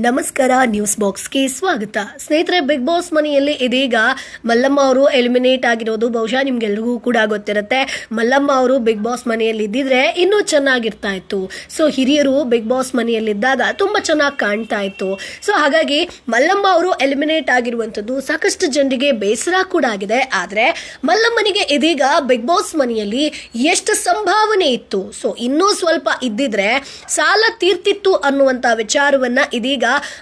ನಮಸ್ಕಾರ, ನ್ಯೂಸ್ ಬಾಕ್ಸ್ಗೆ ಸ್ವಾಗತ. ಸ್ನೇಹಿತರೆ, ಬಿಗ್ ಬಾಸ್ ಮನೆಯಲ್ಲಿ ಇದೀಗ ಮಲ್ಲಮ್ಮ ಅವರು ಎಲಿಮಿನೇಟ್ ಆಗಿರೋದು ಬಹುಶಃ ನಿಮ್ಗೆಲ್ರಿಗೂ ಕೂಡ ಗೊತ್ತಿರುತ್ತೆ. ಮಲ್ಲಮ್ಮ ಅವರು ಬಿಗ್ ಬಾಸ್ ಮನೆಯಲ್ಲಿ ಇದ್ದಿದ್ರೆ ಇನ್ನೂ ಚೆನ್ನಾಗಿರ್ತಾ ಇತ್ತು. ಸೊ ಹಿರಿಯರು ಬಿಗ್ ಬಾಸ್ ಮನೆಯಲ್ಲಿದ್ದಾಗ ತುಂಬಾ ಚೆನ್ನಾಗಿ ಕಾಣ್ತಾ ಇತ್ತು. ಸೊ ಹಾಗಾಗಿ ಮಲ್ಲಮ್ಮ ಅವರು ಎಲಿಮಿನೇಟ್ ಆಗಿರುವಂತದ್ದು ಸಾಕಷ್ಟು ಜನರಿಗೆ ಬೇಸರ ಕೂಡ ಆಗಿದೆ. ಆದ್ರೆ ಮಲ್ಲಮ್ಮನಿಗೆ ಇದೀಗ ಬಿಗ್ ಬಾಸ್ ಮನೆಯಲ್ಲಿ ಎಷ್ಟು ಸಂಭಾವನೆ ಇತ್ತು? ಸೊ ಇನ್ನೂ ಸ್ವಲ್ಪ ಇದ್ದಿದ್ರೆ ಸಾಲ ತೀರ್ತಿತ್ತು ಅನ್ನುವಂತ ವಿಚಾರವನ್ನ ಇದೀಗ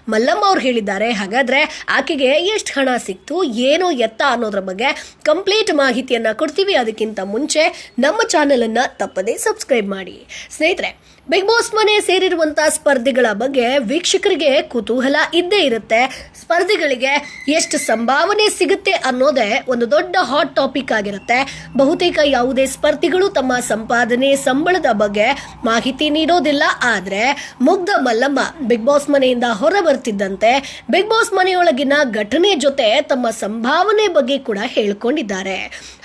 ಮಲ್ಲಮ್ಮ ಅವ್ರು ಹೇಳಿದ್ದಾರೆ. ಹಾಗಾದ್ರೆ ಆಕೆಗೆ ಎಷ್ಟು ಹಣ ಸಿಕ್ತು, ಏನು ಎತ್ತ ಅನ್ನೋದ್ರ ಬಗ್ಗೆ ಕಂಪ್ಲೀಟ್ ಮಾಹಿತಿಯನ್ನ ಕೊಡ್ತೀವಿ. ಅದಕ್ಕಿಂತ ಮುಂಚೆ ನಮ್ಮ ಚಾನೆಲ್ ಅನ್ನ ತಪ್ಪದೇ ಸಬ್ಸ್ಕ್ರೈಬ್ ಮಾಡಿ. ಸ್ನೇಹಿತರೆ ಬಿಗ್ ಬಾಸ್ ಮನೆ ಸೇರಿರುವಂತ ಸ್ಪರ್ಧಿಗಳ ಬಗ್ಗೆ ವೀಕ್ಷಕರಿಗೆ ಕುತೂಹಲ ಇದ್ದೇ ಇರುತ್ತೆ. ಸ್ಪರ್ಧಿಗಳಿಗೆ ಎಷ್ಟು ಸಂಭಾವನೆ ಸಿಗುತ್ತೆ ಅನ್ನೋದೇ ಒಂದು ದೊಡ್ಡ ಹಾಟ್ ಟಾಪಿಕ್ ಆಗಿರುತ್ತೆ. ಬಹುತೇಕ ಯಾವುದೇ ಸ್ಪರ್ಧಿಗಳು ತಮ್ಮ ಸಂಪಾದನೆ ಸಂಬಳದ ಬಗ್ಗೆ ಮಾಹಿತಿ ನೀಡೋದಿಲ್ಲ. ಆದ್ರೆ ಮುಗ್ಧ ಮಲ್ಲಮ್ಮ ಬಿಗ್ ಬಾಸ್ ಮನೆಯಿಂದ ಹೊರ ಬರ್ತಿದ್ದಂತೆ ಬಿಗ್ ಬಾಸ್ ಮನೆಯೊಳಗಿನ ಘಟನೆ ಜೊತೆ ತಮ್ಮ ಸಂಭಾವನೆ ಬಗ್ಗೆ ಕೂಡ ಹೇಳ್ಕೊಂಡಿದ್ದಾರೆ.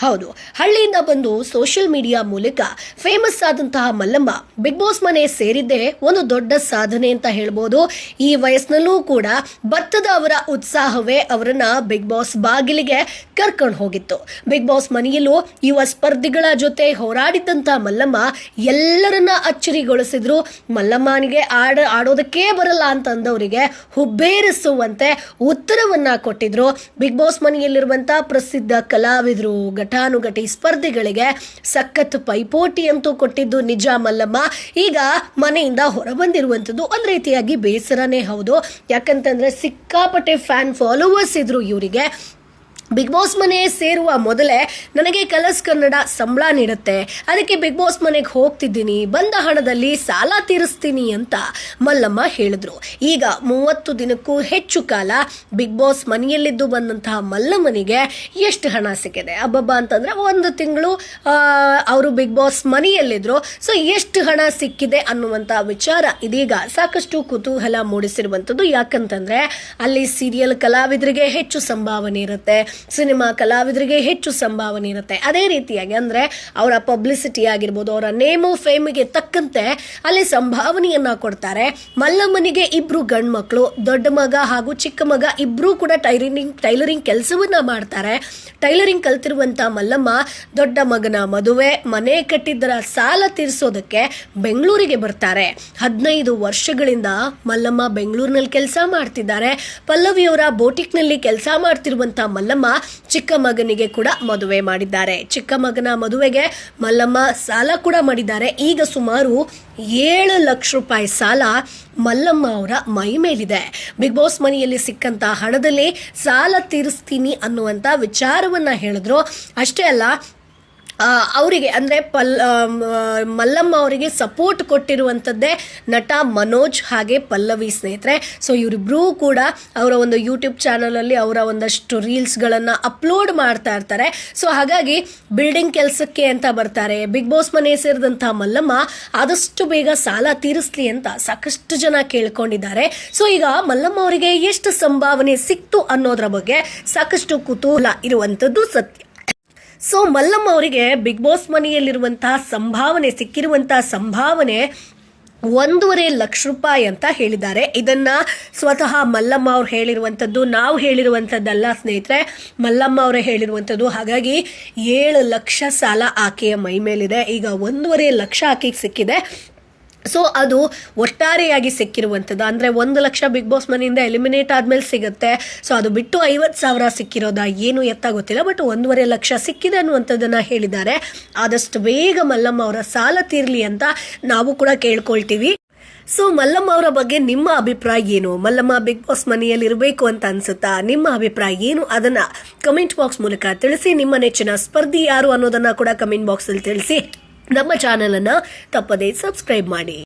ಹೌದು, ಹಳ್ಳಿಯಿಂದ ಬಂದು ಸೋಷಿಯಲ್ ಮೀಡಿಯಾ ಮೂಲಕ ಫೇಮಸ್ ಆದಂತಹ ಮಲ್ಲಮ್ಮ ಬಿಗ್ ಬಾಸ್ ಮನೆ ಸೇರಿದ್ದೇ ಒಂದು ದೊಡ್ಡ ಸಾಧನೆ ಅಂತ ಹೇಳ್ಬೋದು. ಈ ವಯಸ್ಸಿನಲ್ಲೂ ಕೂಡ ಭತ್ತದ ಅವರ ಉತ್ಸಾಹವೇ ಅವರನ್ನ ಬಿಗ್ ಬಾಸ್ ಬಾಗಿಲಿಗೆ ಕರ್ಕೊಂಡು ಹೋಗಿತ್ತು. ಬಿಗ್ ಬಾಸ್ ಮನೆಯಲ್ಲೂ ಯುವ ಸ್ಪರ್ಧಿಗಳ ಜೊತೆ ಹೋರಾಡಿದಂತ ಮಲ್ಲಮ್ಮ ಎಲ್ಲರನ್ನ ಅಚ್ಚರಿಗೊಳಿಸಿದ್ರು. ಮಲ್ಲಮ್ಮನಿಗೆ ಆಡ, ಆಡೋದಕ್ಕೇ ಬರಲ್ಲ ಅಂತಂದವರಿಗೆ ಹುಬ್ಬೇರಿಸುವಂತೆ ಉತ್ತರವನ್ನ ಕೊಟ್ಟಿದ್ರು. ಬಿಗ್ ಬಾಸ್ ಮನೆಯಲ್ಲಿರುವಂತಹ ಪ್ರಸಿದ್ಧ ಕಲಾವಿದರು, ಘಟಾನುಘಟಿ ಸ್ಪರ್ಧಿಗಳಿಗೆ ಸಖತ್ ಪೈಪೋಟಿ ಅಂತೂ ಕೊಟ್ಟಿದ್ದು ನಿಜ ಮಲ್ಲಮ್ಮ. ಈಗ ಮನೆಯಿಂದ ಹೊರಬಂದಿರುವಂಥದ್ದು ಒಂದು ರೀತಿಯಾಗಿ ಬೇಸರನೇ ಹೌದು. ಯಾಕಂತಂದ್ರೆ ಸಿಕ್ಕಾಪಟ್ಟೆ ಫ್ಯಾನ್ ಫಾಲೋವರ್ಸ್ ಇದ್ರು ಇವರಿಗೆ. ಬಿಗ್ ಬಾಸ್ ಮನೆ ಸೇರುವ ಮೊದಲೇ ನನಗೆ ಕಲರ್ಸ್ ಕನ್ನಡ ಸಂಬಳ ನೀಡುತ್ತೆ. ಅದಕ್ಕೆ ಬಿಗ್ ಬಾಸ್ ಮನೆಗೆ ಹೋಗ್ತಿದ್ದೀನಿ. ಬಂದ ಹಣದಲ್ಲಿ ಸಾಲ ತೀರಿಸ್ತೀನಿ ಅಂತ ಮಲ್ಲಮ್ಮ ಹೇಳಿದ್ರು. ಈಗ ಮೂವತ್ತು ದಿನಕ್ಕೂ ಹೆಚ್ಚು ಕಾಲ ಬಿಗ್ ಬಾಸ್ ಮನೆಯಲ್ಲಿದ್ದು ಬಂದಂತಹ ಮಲ್ಲಮ್ಮನಿಗೆ ಎಷ್ಟು ಹಣ ಸಿಕ್ಕಿದೆ? ಅಬ್ಬಬ್ಬ ಅಂತಂದ್ರೆ ಒಂದು ತಿಂಗಳು ಅವರು ಬಿಗ್ ಬಾಸ್ ಮನೆಯಲ್ಲಿದ್ರು. ಸೊ, ಎಷ್ಟು ಹಣ ಸಿಕ್ಕಿದೆ ಅನ್ನುವಂಥ ವಿಚಾರ ಇದೀಗ ಸಾಕಷ್ಟು ಕುತೂಹಲ ಮೂಡಿಸಿರುವಂತದ್ದು. ಯಾಕಂತಂದ್ರೆ ಅಲ್ಲಿ ಸೀರಿಯಲ್ ಕಲಾವಿದರಿಗೆ ಹೆಚ್ಚು ಸಂಭಾವನೆ ಇರುತ್ತೆ. ಸಿನಿಮಾ ಕಲಾವಿದರಿಗೆ ಹೆಚ್ಚು ಸಂಭಾವನೆ ಇರುತ್ತೆ. ಅದೇ ರೀತಿಯಾಗಿ ಅಂದರೆ ಅವರ ಪಬ್ಲಿಸಿಟಿ ಆಗಿರ್ಬೋದು, ಅವರ ನೇಮು ಫೇಮಿಗೆ ತಕ್ಕಂತೆ ಅಲ್ಲಿ ಸಂಭಾವನೆಯನ್ನು ಕೊಡ್ತಾರೆ. ಮಲ್ಲಮ್ಮನಿಗೆ ಇಬ್ಬರು ಗಂಡು ಮಕ್ಕಳು ದೊಡ್ಡ ಮಗ ಹಾಗೂ ಚಿಕ್ಕ ಮಗ ಇಬ್ಬರೂ ಕೂಡ ಟೈಲರಿಂಗ್ ಟೈಲರಿಂಗ್ ಕೆಲಸವನ್ನ ಮಾಡ್ತಾರೆ. ಟೈಲರಿಂಗ್ ಕಲ್ತಿರುವಂಥ ಮಲ್ಲಮ್ಮ ದೊಡ್ಡ ಮಗನ ಮದುವೆ, ಮನೆ ಕಟ್ಟಿದ್ದರ ಸಾಲ ತೀರಿಸೋದಕ್ಕೆ ಬೆಂಗಳೂರಿಗೆ ಬರ್ತಾರೆ. ಹದಿನೈದು ವರ್ಷಗಳಿಂದ ಮಲ್ಲಮ್ಮ ಬೆಂಗಳೂರಿನಲ್ಲಿ ಕೆಲಸ ಮಾಡ್ತಿದ್ದಾರೆ. ಪಲ್ಲವಿಯವರ ಬೋಟಿಕ್ನಲ್ಲಿ ಕೆಲಸ ಮಾಡ್ತಿರುವಂಥ ಮಲ್ಲಮ್ಮ ಚಿಕ್ಕ ಮಗನಿಗೆ ಕೂಡ ಮದುವೆ ಮಾಡಿದ್ದಾರೆ. ಚಿಕ್ಕ ಮಗನ ಮದುವೆಗೆ ಮಲ್ಲಮ್ಮ ಸಾಲ ಕೂಡ ಮಾಡಿದ್ದಾರೆ. ಈಗ ಸುಮಾರು ಏಳು ಲಕ್ಷ ರೂಪಾಯಿ ಸಾಲ ಮಲ್ಲಮ್ಮ ಅವರ ಮೈ ಮೇಲಿದೆ. ಬಿಗ್ ಬಾಸ್ ಮನೆಯಲ್ಲಿ ಸಿಕ್ಕಂತ ಹಣದಲ್ಲಿ ಸಾಲ ತೀರಿಸ್ತೀನಿ ಅನ್ನುವಂತ ವಿಚಾರವನ್ನ ಹೇಳಿದ್ರು. ಅಷ್ಟೇ ಅಲ್ಲ ಅವರಿಗೆ ಅಂದರೆ ಪಲ್ ಮಲ್ಲಮ್ಮ ಅವರಿಗೆ ಸಪೋರ್ಟ್ ಕೊಟ್ಟಿರುವಂಥದ್ದೇ ನಟ ಮನೋಜ್ ಹಾಗೆ ಪಲ್ಲವಿ ಸ್ನೇಹಿತರೆ. ಸೊ ಇವರಿಬ್ಬರೂ ಕೂಡ ಅವರ ಒಂದು ಯೂಟ್ಯೂಬ್ ಚಾನಲಲ್ಲಿ ಅವರ ಒಂದಷ್ಟು ರೀಲ್ಸ್ಗಳನ್ನು ಅಪ್ಲೋಡ್ ಮಾಡ್ತಾ ಇರ್ತಾರೆ. ಸೊ ಹಾಗಾಗಿ ಬಿಲ್ಡಿಂಗ್ ಕೆಲಸಕ್ಕೆ ಅಂತ ಬರ್ತಾರೆ. ಬಿಗ್ ಬಾಸ್ ಮನೆ ಸೇರಿದಂಥ ಮಲ್ಲಮ್ಮ ಆದಷ್ಟು ಬೇಗ ಸಾಲ ತೀರಿಸ್ಲಿ ಅಂತ ಸಾಕಷ್ಟು ಜನ ಕೇಳ್ಕೊಂಡಿದ್ದಾರೆ. ಸೊ ಈಗ ಮಲ್ಲಮ್ಮ ಅವರಿಗೆ ಎಷ್ಟು ಸಂಭಾವನೆ ಸಿಕ್ತು ಅನ್ನೋದ್ರ ಬಗ್ಗೆ ಸಾಕಷ್ಟು ಕುತೂಹಲ ಇರುವಂಥದ್ದು ಸತ್ಯ. ಸೊ ಮಲ್ಲಮ್ಮ ಅವರಿಗೆ ಬಿಗ್ ಬಾಸ್ ಮನೆಯಲ್ಲಿರುವಂತಹ ಸಂಭಾವನೆ, ಸಿಕ್ಕಿರುವಂತಹ ಸಂಭಾವನೆ ಒಂದೂವರೆ ಲಕ್ಷ ರೂಪಾಯಿ ಅಂತ ಹೇಳಿದ್ದಾರೆ. ಇದನ್ನ ಸ್ವತಃ ಮಲ್ಲಮ್ಮ ಅವ್ರು ಹೇಳಿರುವಂಥದ್ದು, ನಾವು ಹೇಳಿರುವಂಥದ್ದಲ್ಲ ಸ್ನೇಹಿತರೆ. ಮಲ್ಲಮ್ಮ ಅವರೇ ಹೇಳಿರುವಂಥದ್ದು. ಹಾಗಾಗಿ ಏಳು ಲಕ್ಷ ಸಾಲ ಆಕೆಯ ಮೈ ಮೇಲಿದೆ. ಈಗ ಒಂದೂವರೆ ಲಕ್ಷ ಆಕೆಗೆ ಸಿಕ್ಕಿದೆ. ಸೊ ಅದು ಒಟ್ಟಾರೆಯಾಗಿ ಸಿಕ್ಕಿರುವಂಥದ್ದು. ಅಂದರೆ ಒಂದು ಲಕ್ಷ ಬಿಗ್ ಬಾಸ್ ಮನೆಯಿಂದ ಎಲಿಮಿನೇಟ್ ಆದಮೇಲೆ ಸಿಗುತ್ತೆ. ಸೊ ಅದು ಬಿಟ್ಟು ಐವತ್ತು ಸಾವಿರ ಸಿಕ್ಕಿರೋದಾ ಏನು ಎತ್ತ ಗೊತ್ತಿಲ್ಲ. ಬಟ್ ಒಂದೂವರೆ ಲಕ್ಷ ಸಿಕ್ಕಿದೆ ಅನ್ನುವಂಥದ್ದನ್ನು ಹೇಳಿದ್ದಾರೆ. ಆದಷ್ಟು ಬೇಗ ಮಲ್ಲಮ್ಮ ಅವರ ಸಾಲ ತೀರಲಿ ಅಂತ ನಾವು ಕೂಡ ಕೇಳ್ಕೊಳ್ತೀವಿ. ಸೊ ಮಲ್ಲಮ್ಮ ಅವರ ಬಗ್ಗೆ ನಿಮ್ಮ ಅಭಿಪ್ರಾಯ ಏನು? ಮಲ್ಲಮ್ಮ ಬಿಗ್ ಬಾಸ್ ಮನೆಯಲ್ಲಿ ಇರಬೇಕು ಅಂತ ಅನ್ಸುತ್ತಾ? ನಿಮ್ಮ ಅಭಿಪ್ರಾಯ ಏನು? ಅದನ್ನ ಕಮೆಂಟ್ ಬಾಕ್ಸ್ ಮೂಲಕ ತಿಳಿಸಿ, ನಿಮ್ಮ ನೆಚ್ಚಿನ ಸ್ಪರ್ಧಿ ಯಾರು ಅನ್ನೋದನ್ನ ಕೂಡ ಕಮೆಂಟ್ ಬಾಕ್ಸ್ ಅಲ್ಲಿ ತಿಳಿಸಿ. ನಮ್ಮ ಚಾನೆಲ್ ಅನ್ನ ತಪ್ಪದೇ ಸಬ್ಸ್ಕ್ರೈಬ್ ಮಾಡಿ.